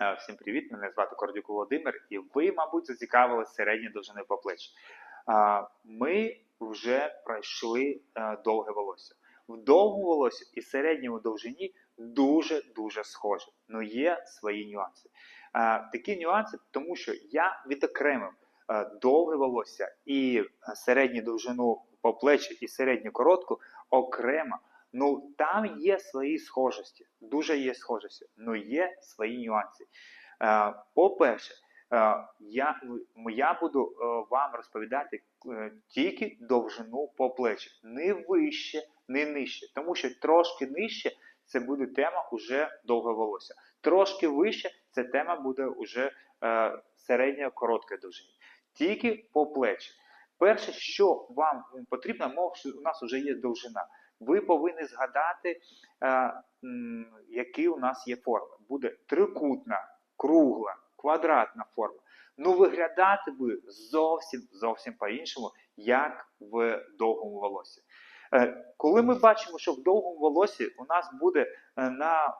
Е, Всім привіт! Мене звати Кордюк Володимир, і ви, мабуть, зацікавилися середньою довжиною по плечі. Е, Ми вже пройшли е, довге волосся. В довгому волосі і середньому довжині дуже-дуже схоже. Ну є свої нюанси. Такі нюанси, тому що я відокремив довге волосся і середню довжину по плечі, і середню коротку окремо. Ну там є свої схожості, дуже є схожості, але є свої нюанси. Е, По-перше, е, я, я буду е, вам розповідати тільки довжину по плечі, не вище, не нижче, тому що трошки нижче це буде тема уже довге волосся. Трошки вище ця тема буде уже середня коротка довжини. Тільки по плечі. Перше, що вам потрібно, мов у нас вже є довжина ви повинні згадати, е, які у нас є форми. Буде трикутна, кругла, квадратна форма. Ну, виглядати буде зовсім зовсім по-іншому, як в довгому волосі. Е, Коли ми бачимо, що в довгому волосі у нас буде е, на е,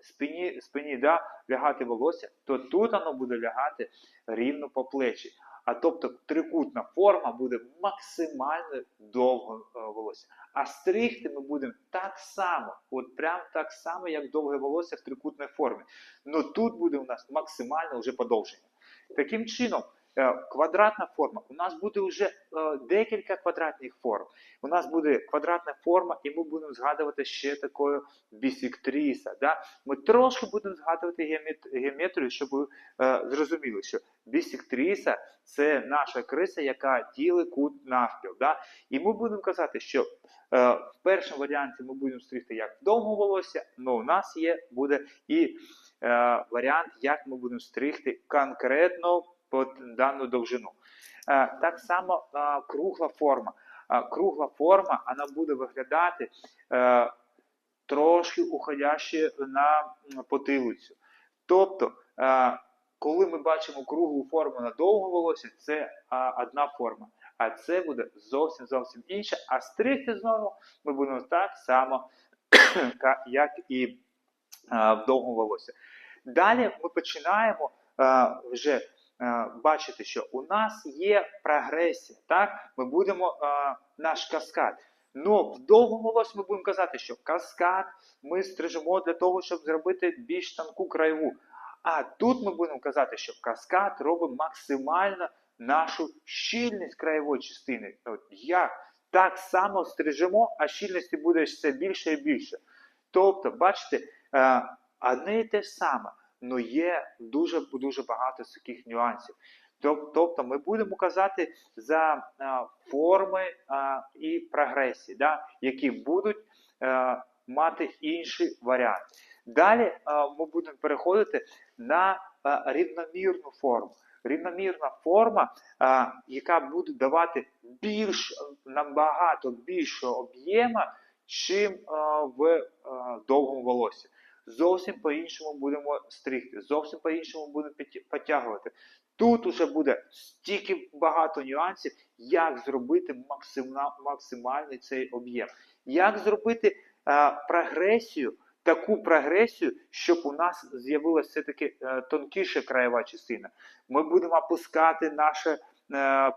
спині, спині да, лягати волосся, то тут воно буде лягати рівно по плечі. А тобто трикутна форма буде максимально довго е, волосся. А стригти ми будемо так само, от прям так само, як довге волосся в трикутній формі. Ну тут буде у нас максимальне вже подовження. Таким чином, квадратна форма. У нас буде вже е, декілька квадратних форм. У нас буде квадратна форма, і ми будемо згадувати ще такою бісектриса. Да? Ми трошки будемо згадувати геометрію, щоб ви е, зрозуміли, що бісектриса це наша криса, яка ділить кут навпіл. Да? І ми будемо казати, що е, в першому варіанті ми будемо стригти як в довгому волосся, але у нас є буде і е, варіант, як ми будемо стригти конкретно під дану довжину. Е, так само е, кругла форма. Е, кругла форма вона буде виглядати трошки уходяще на потилицю. Тобто, коли ми бачимо круглу форму на довгому волосі, це одна форма. А це буде зовсім зовсім інша. А стригти знову ми будемо так само, як і в довгому волосі. Далі ми починаємо вже бачити, що у нас є прогресія. Так? Ми будемо а, наш каскад. Ну, в довгому волосі ми будемо казати, що каскад ми стрижемо для того, щоб зробити більш тонку краєву. А тут ми будемо казати, що каскад робить максимально нашу щільність краєвої частини. От як? Так само стрижемо, а щільності буде все більше і більше. Тобто, бачите, е, одне і те ж саме, але є дуже дуже багато таких нюансів. Тобто ми будемо казати за е, форми е, і прогресії, да, які будуть е, мати інший варіант. Далі ми будемо переходити на рівномірну форму. Рівномірна форма, яка буде давати більш набагато більшого об'єма, чим в довгому волосі. Зовсім по-іншому будемо стригти, зовсім по-іншому будемо підтягувати. Тут уже буде стільки багато нюансів, як зробити максимальний цей об'єм. Як зробити е, прогресію, таку прогресію, щоб у нас з'явилася все-таки е, тонкіша краєва частина. Ми будемо опускати наше е,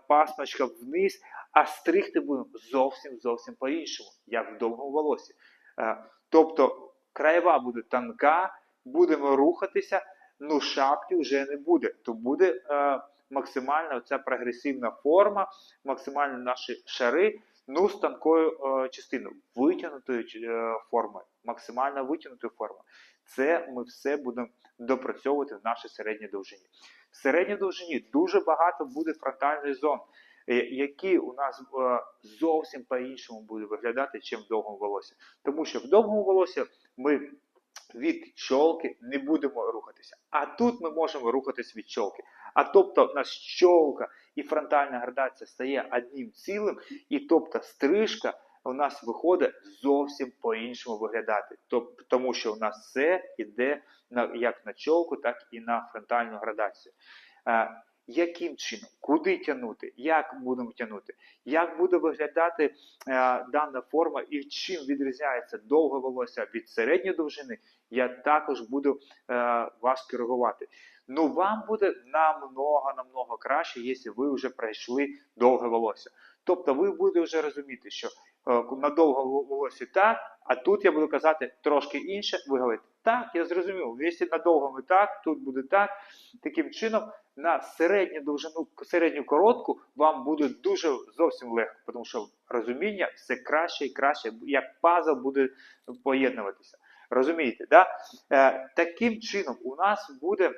пасмочка вниз, а стригти будемо зовсім зовсім по-іншому, як в довгому волосі. Е, тобто краєва буде тонка, будемо рухатися, ну шапки вже не буде. То буде е, максимально ця прогресивна форма, максимально наші шари, ну з тонкою е, частиною, витягнутою е, формою, максимально витягнутою формою. Це ми все будемо допрацьовувати в нашій середній довжині. В середній довжині дуже багато буде фронтальних зон, які у нас е, зовсім по-іншому будуть виглядати, ніж в довгому волосі. Тому що в довгому волосі ми від чолки не будемо рухатися. А тут ми можемо рухатись від чолки. А тобто в нас чолка і фронтальна градація стає одним цілим, і тобто стрижка у нас виходить зовсім по-іншому виглядати. Тоб- Тому що у нас все йде на, як на чолку, так і на фронтальну градацію. Яким чином, куди тягнути, як будемо тягнути, як буде виглядати е, дана форма і чим відрізняється довге волосся від середньої довжини, я також буду е, вас коригувати. Ну, вам буде намного, намного краще, якщо ви вже пройшли довге волосся. Тобто ви будете вже розуміти, що е, на довгому так, а тут я буду казати трошки інше. Ви говорите, так, я зрозумів, якщо на довгому так, тут буде так. Таким чином, на середню довжину, середню коротку вам буде дуже зовсім легко, тому що розуміння все краще і краще, як пазл буде поєднуватися. Розумієте, да? Е, таким чином у нас буде е,